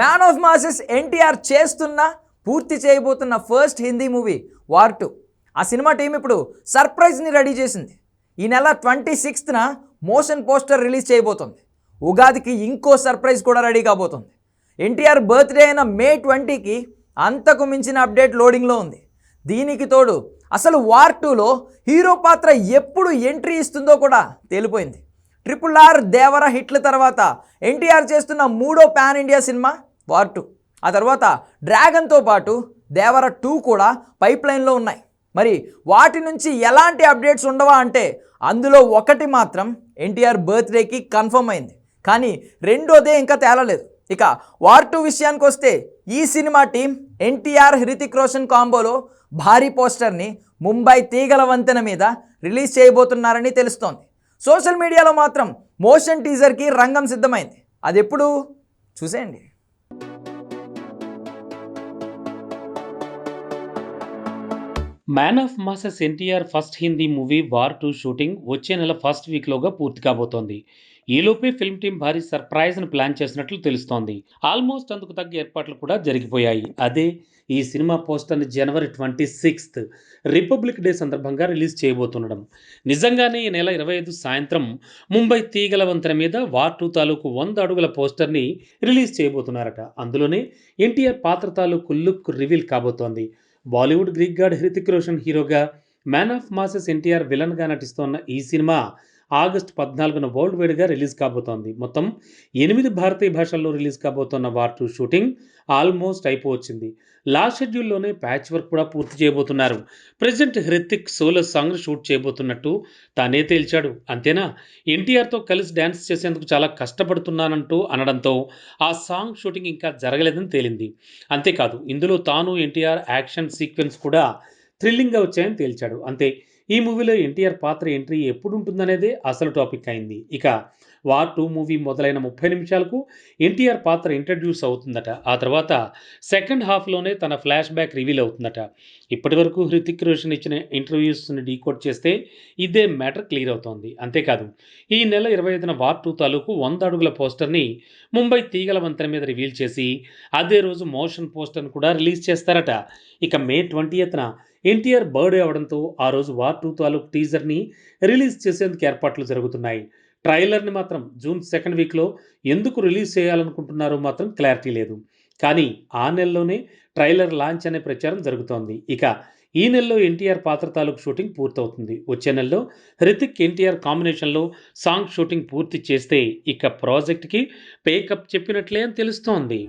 Man of masses NTR చేస్తున్న పూర్తి చేయబోతున్న first Hindi movie war two ఆ సినిమా టీం ఇప్పుడు సర్ప్రైజ్ని రెడీ చేసింది. ఈ నెల ట్వంటీ సిక్స్త్న మోషన్ పోస్టర్ రిలీజ్ చేయబోతుంది. ఉగాదికి ఇంకో సర్ప్రైజ్ కూడా రెడీ కాబోతుంది. ఎన్టీఆర్ బర్త్డే అయిన మే ట్వంటీకి అంతకు మించిన అప్డేట్ లోడింగ్లో ఉంది. దీనికి తోడు అసలు వార్ టూలో హీరో పాత్ర ఎప్పుడు ఎంట్రీ ఇస్తుందో కూడా తేలిపోయింది. ట్రిపుల్ ఆర్ దేవర హిట్ల తర్వాత ఎన్టీఆర్ చేస్తున్న మూడో పాన్ ఇండియా సినిమా వార్ టూ. ఆ తర్వాత డ్రాగన్తో పాటు దేవర టూ కూడా పైప్ లైన్లో ఉన్నాయి. మరి వాటి నుంచి ఎలాంటి అప్డేట్స్ ఉండవా అంటే అందులో ఒకటి మాత్రం ఎన్టీఆర్ బర్త్డేకి కన్ఫర్మ్ అయింది. కానీ రెండోదే ఇంకా తేలలేదు. ఇక వార్ టూ విషయానికి వస్తే ఈ సినిమా టీం ఎన్టీఆర్ హృతిక్ రోషన్ కాంబోలో భారీ పోస్టర్ని ముంబై తీగల వంతెన మీద రిలీజ్ చేయబోతున్నారని తెలుస్తోంది. సోషల్ మీడియాలో మాత్రం మోషన్ టీజర్కి రంగం సిద్ధమైంది. అది ఎప్పుడు చూసేయండి. Man of masses NTR first Hindi movie war two shooting వచ్చే నెల ఫస్ట్ వీక్లోగా పూర్తి కాబోతోంది. ఈలోపే ఫిల్మ్ టీం భారీ సర్ప్రైజ్ను ప్లాన్ చేసినట్లు తెలుస్తోంది. ఆల్మోస్ట్ అందుకు తగ్గ ఏర్పాట్లు కూడా జరిగిపోయాయి. అదే ఈ సినిమా పోస్టర్ని జనవరి ట్వంటీ సిక్స్త్ రిపబ్లిక్ డే సందర్భంగా రిలీజ్ చేయబోతుండడం. నిజంగానే ఈ నెల ఇరవై ఐదు సాయంత్రం ముంబై తీగల వంతెన మీద వార్ టూ తాలూకు వంద అడుగుల పోస్టర్ని రిలీజ్ చేయబోతున్నారట. అందులోనే ఎన్టీఆర్ పాత్ర తాలూకు లుక్ రివీల్ కాబోతోంది. Bollywood Greek god Hrithik Roshan హీరోగా మ్యాన్ ఆఫ్ మాసెస్ ఎన్టీఆర్ విలన్గా నటిస్తోన్న ఈ సినిమా. ఆగస్టు పద్నాలుగున వరల్డ్ వైడ్గా రిలీజ్ కాబోతోంది. మొత్తం ఎనిమిది భారతీయ భాషల్లో రిలీజ్ కాబోతున్న వార్ టూ షూటింగ్ ఆల్మోస్ట్ అయిపోవచ్చింది. లాస్ట్ షెడ్యూల్లోనే ప్యాచ్ వర్క్ కూడా పూర్తి చేయబోతున్నారు. Present Hrithik solo song shoot చేయబోతున్నట్టు తానే తేల్చాడు. అంతేనా? ఎన్టీఆర్తో కలిసి డ్యాన్స్ చేసేందుకు చాలా కష్టపడుతున్నానంటూ అనడంతో ఆ సాంగ్ షూటింగ్ ఇంకా జరగలేదని తేలింది. అంతేకాదు ఇందులో తాను ఎన్టీఆర్ యాక్షన్ సీక్వెన్స్ కూడా థ్రిల్లింగ్గా వచ్చాయని తేల్చాడు. అంతే ఈ మూవీలో ఎన్టీఆర్ పాత్ర ఎంట్రీ ఎప్పుడు ఉంటుందనేదే అసలు టాపిక్ అయింది. ఇక వార్ టూ మూవీ మొదలైన ముప్పై నిమిషాలకు ఎన్టీఆర్ పాత్ర ఇంట్రడ్యూస్ అవుతుందట. ఆ తర్వాత సెకండ్ హాఫ్లోనే తన ఫ్లాష్ బ్యాక్ రివీల్ అవుతుందట. ఇప్పటి వరకు హృతిక్ రోషన్ ఇచ్చిన ఇంటర్వ్యూస్ని డీకోడ్ చేస్తే ఇదే మ్యాటర్ క్లియర్ అవుతోంది. అంతేకాదు ఈ నెల ఇరవై ఐదున వార్ టూ తాలూకు వంద అడుగుల పోస్టర్ని ముంబై తీగల వంతెన మీద రివీల్ చేసి అదే రోజు మోషన్ పోస్టర్ని కూడా రిలీజ్ చేస్తారట. ఇక మే ట్వంటీ ఎన్టీఆర్ బర్త్డే అవడంతో ఆ రోజు వార్ టూ తాలూకు టీజర్ని రిలీజ్ చేసేందుకు ఏర్పాట్లు జరుగుతున్నాయి. ట్రైలర్ని మాత్రం జూన్ సెకండ్ వీక్లో ఎందుకు రిలీజ్ చేయాలనుకుంటున్నారో మాత్రం క్లారిటీ లేదు. కానీ ఆ నెలలోనే ట్రైలర్ లాంచ్ అనే ప్రచారం జరుగుతోంది. ఇక ఈ నెలలో ఎన్టీఆర్ పాత్ర తాలూకు షూటింగ్ పూర్తవుతుంది. వచ్చే నెలలో హృతిక్ ఎన్టీఆర్ కాంబినేషన్లో సాంగ్ షూటింగ్ పూర్తి చేస్తే ఇక ప్రాజెక్ట్కి పేకప్ చెప్పినట్లే అని తెలుస్తోంది.